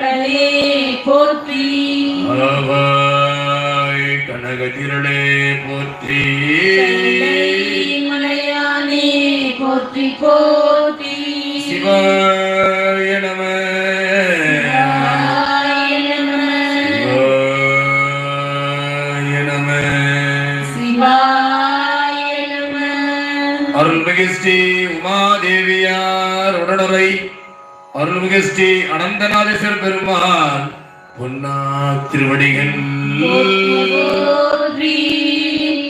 கடலே போற்றி. கனகதிரளே போற்றி. மலையானே போற்றி போற்றி. சிவாய அருள்மிகு ஸ்ரீ அனந்தநாதேஸ்வர பெருமான் பொன்னா திருவடிகள்.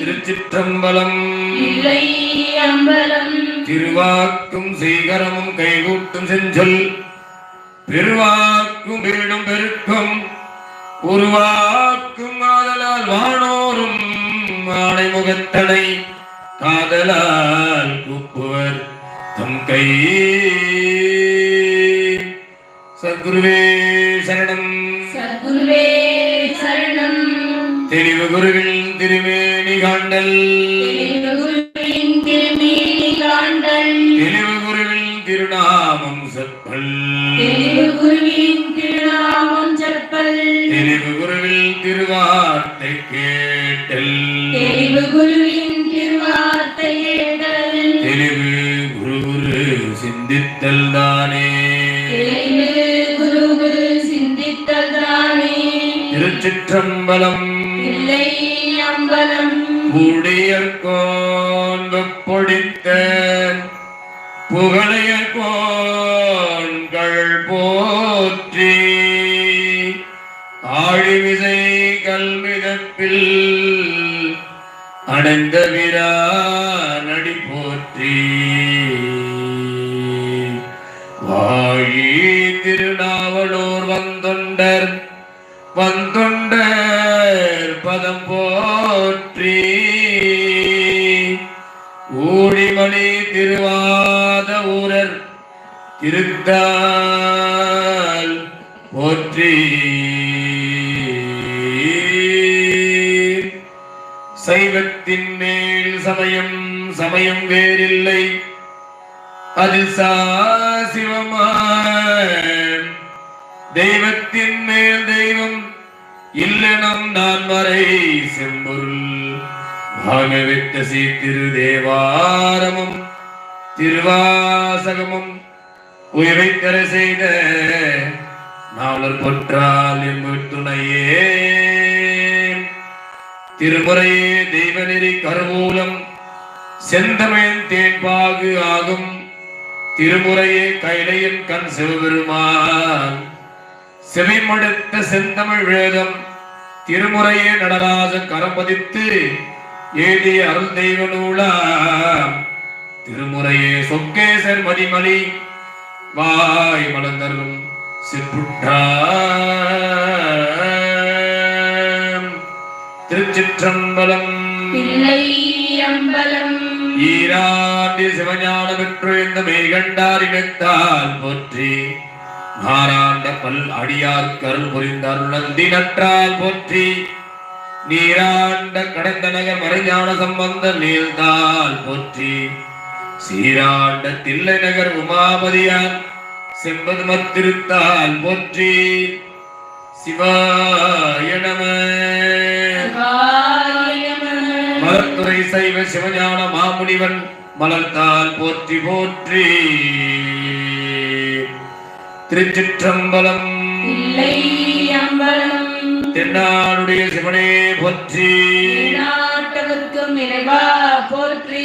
திருச்சிற்றம்பலம். திருவாக்கும் சீகரமும் கைகூட்டும் செஞ்சொல். பெருவாக்கும் வீடும் பெருக்கும். உருவாக்கும் ஆதலால் வானோரும் ஆணை முகத்தனை காதலால் கூப்புவர் தம் கை. சத்குருவே சரணம். சத்குருவே சரணம். தெளிவு குருவில் திருமேனி காண்டல். குருவின் திருமேனி காண்டல். தெளிவு குருவில் திருநாமம். திருச்சிற்றம்பலம் இல்லை அம்பலம். புடியர்கோன் வெப்பொடித்த புகழையர்கோன்கள் போற்றி திருத்தால் போற்றி. சைவத்தின் மேல் சமயம் சமயம் வேறில்லை. அது சாசிவமான் தெய்வத்தின் மேல் தெய்வம் இல்லனம் நான் மறை செம்பொருள். பாகவித்த சீத்திரு தேவாரமும் திருவாசகமும் உயிரை தர செய்த நாவலர் பொற்றால் துணையே திருமுறையே தெய்வநெறி கருமூலம் செந்தமையன் தேன்பாகு ஆகும். திருமுறையே கைலையின் கண் சிவபெருமான். செவிமடுத்த செந்தமிழ் வேதம் திருமுறையே நடராஜன் கரம்பதித்து ஏதிய அருள் தெய்வ நூலா திருமுறையே சொக்கேசர் மதிமலி வாய் மலர்ந்தரும் சிற்புற்றாம். திருச்சிற்றம்பலம். அம்பலம் ஈராண்டி சிவஞான பெற்று இந்த மெய்கண்டாரினத்தால் போற்றி. நாராண்ட பல் அடியார் கருள் புரிந்த அருளந்தி நற்றால் போற்றி. நீராண்ட கடந்த நகர் மறைஞான சம்பந்த நீழ்ந்தால் போற்றி. சீராண்ட தில்லை நகர் உமாபதியான் செம்பது மத்திருத்தால் போற்றி. சிவாய நம. மலர்த்துறை சைவ சிவஞான மாமுனிவன் மலர்த்தால் போற்றி போற்றி. திருச்சிற்றம்பலம். தென்னாடுடைய சிவனே போற்றி. நாட்டவர்க்கும் இறைவா போற்றி.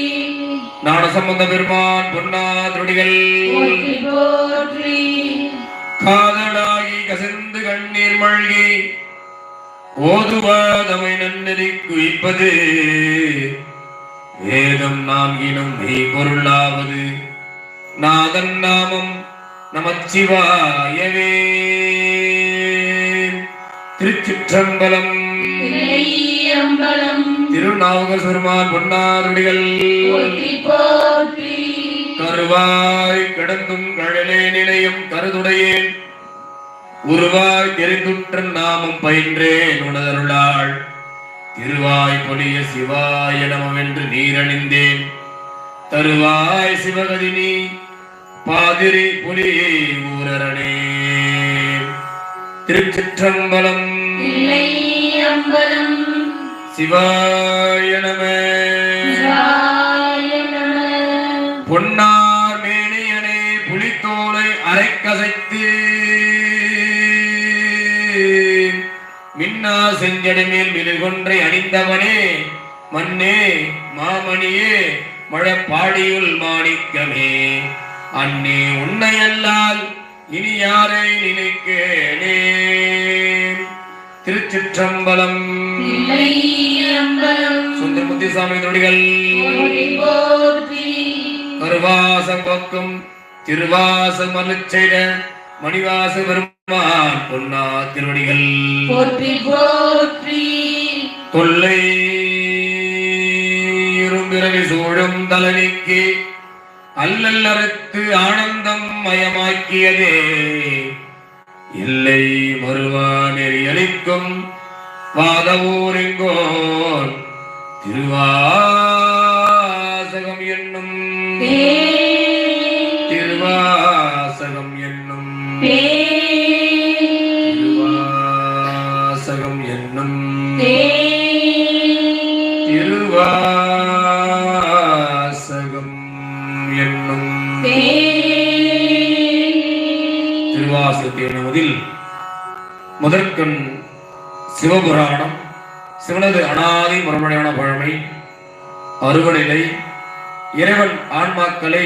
நாட சம்பந்த பெருமான் பொன்னாதுடிகள் போற்றி போற்றி. காதலாகி கசிந்து கண்ணீர் மழ்கி ஓதுவாதமை நன்னெறி குவிப்பது வேதம் நான்கினும் மெய் பொருளாவது நாதன் நாமம் நமச்சிவாயவே. திருச்சிற்றம்பலம். அம்பலம் திருநாவுக்கர் பெருமான் பொன்னாருடிகள். கருவாய் கிடந்தும் கழலே நிலையும் கருதுடையேன். உருவாய் தெரிந்துற்ற நாமம் பயின்றேன் உணதருளாள் திருவாய் பொலிய சிவாய நமவென்று நீரணிந்தேன். தருவாய் சிவகதினி பாதிரி புலி ஊரரணே. திருச்சிற்றம்பலம். இல்லை அம்பலம். சிவாய நம. பொன்னார் மேனியனே புலித்தோலை அரைக்கசைத்து. மின்னா செஞ்சடி மேல் மிருகொன்றை அணிந்தவனே மண்ணே மாமணியே மழப்பாடியுள் மாணிக்கமே. அன்னே உன்னையல்லால் இனி யாரை நினைக்கேனே? திருச்சிற்றம்பலம். சுந்தரமுத்திசாமி நொடிகள் கருவாசம் பக்கம் திருவாசம் அருச்செய்த மணிவாச பெருமான் பொன்னா திருவடிகள் போற்றி போற்றி தொல்லை இரும்பிறவி சூழும் தலைவிக்கு அல்லல்லறுத்து ஆனந்தம் மயமாக்கியதே. இல்லை மறுவா நெறியளிக்கும் பாதவூரிங்கோர் திருவா முதற்கண் சிவபுராணம் சிவனது அனாதி மறுமொழியான பழமை அருவநிலை இறைவன் ஆன்மாக்களை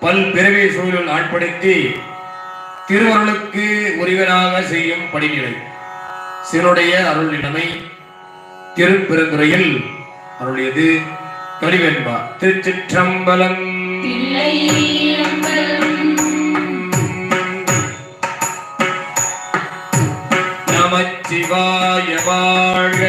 பல்பிறவி சூழலில் ஆட்படுத்தி திருவருளுக்கு உரிவனாக செய்யும் படிநிலை. சிவனுடைய அருள் நிலைமை திருப்பெருந்துறையில் அருளியது கழிவென்பார் திருச்சிற்றம்பலம் சிவாய வாழ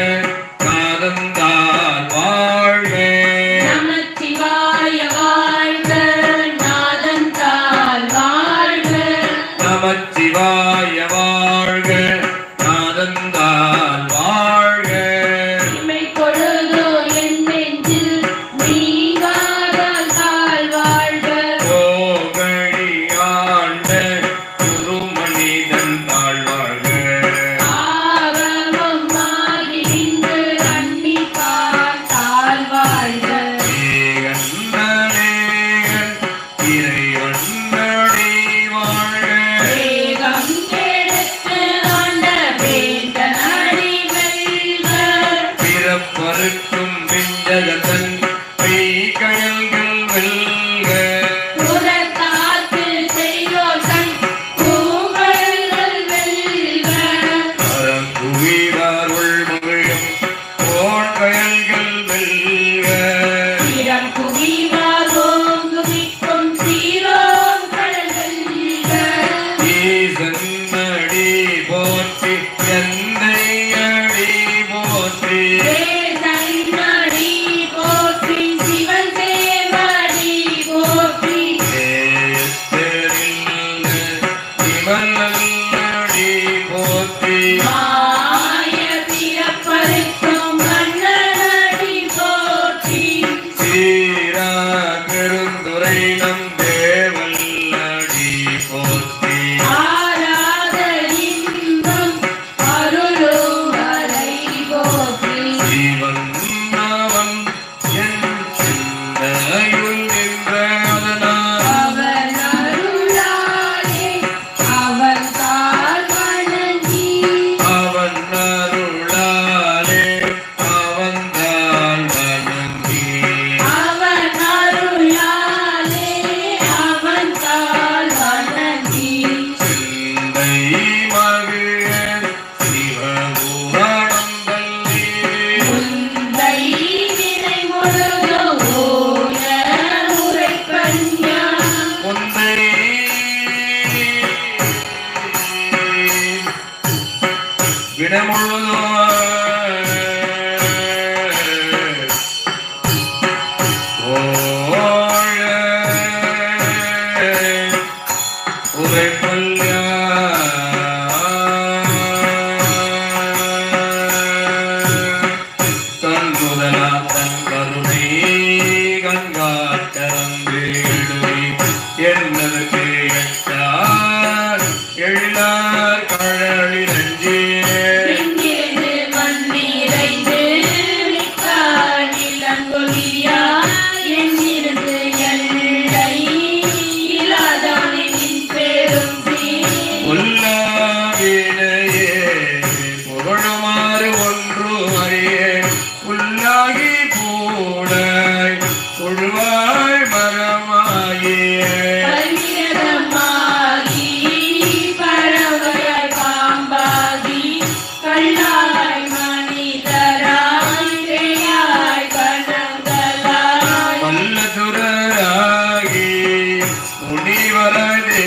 பெய்கடல் Olivia. முனிவரனே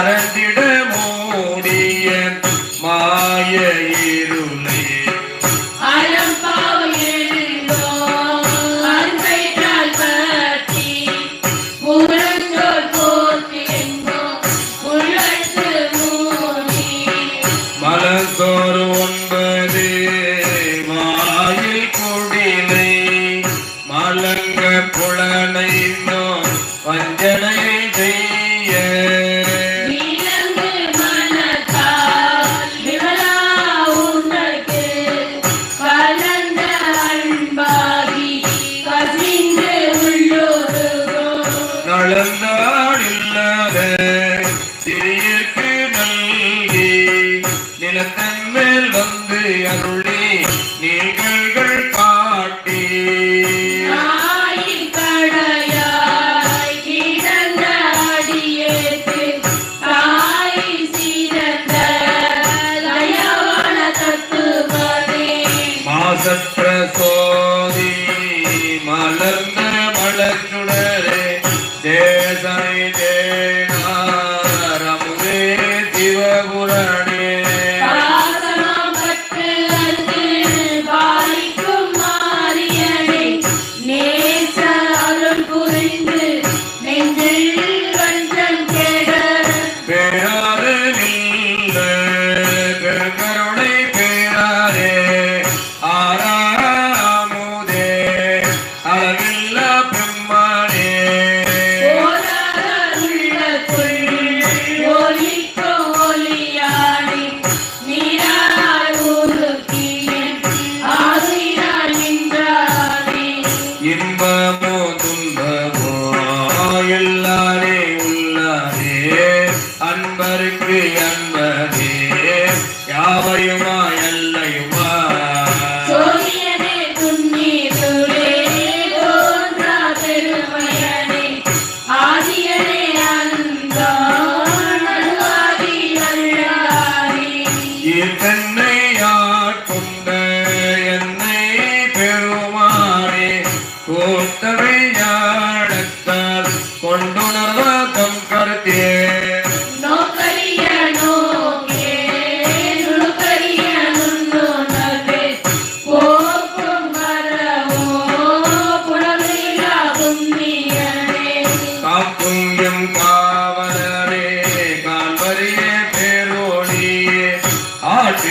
மறந்திட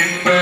Remember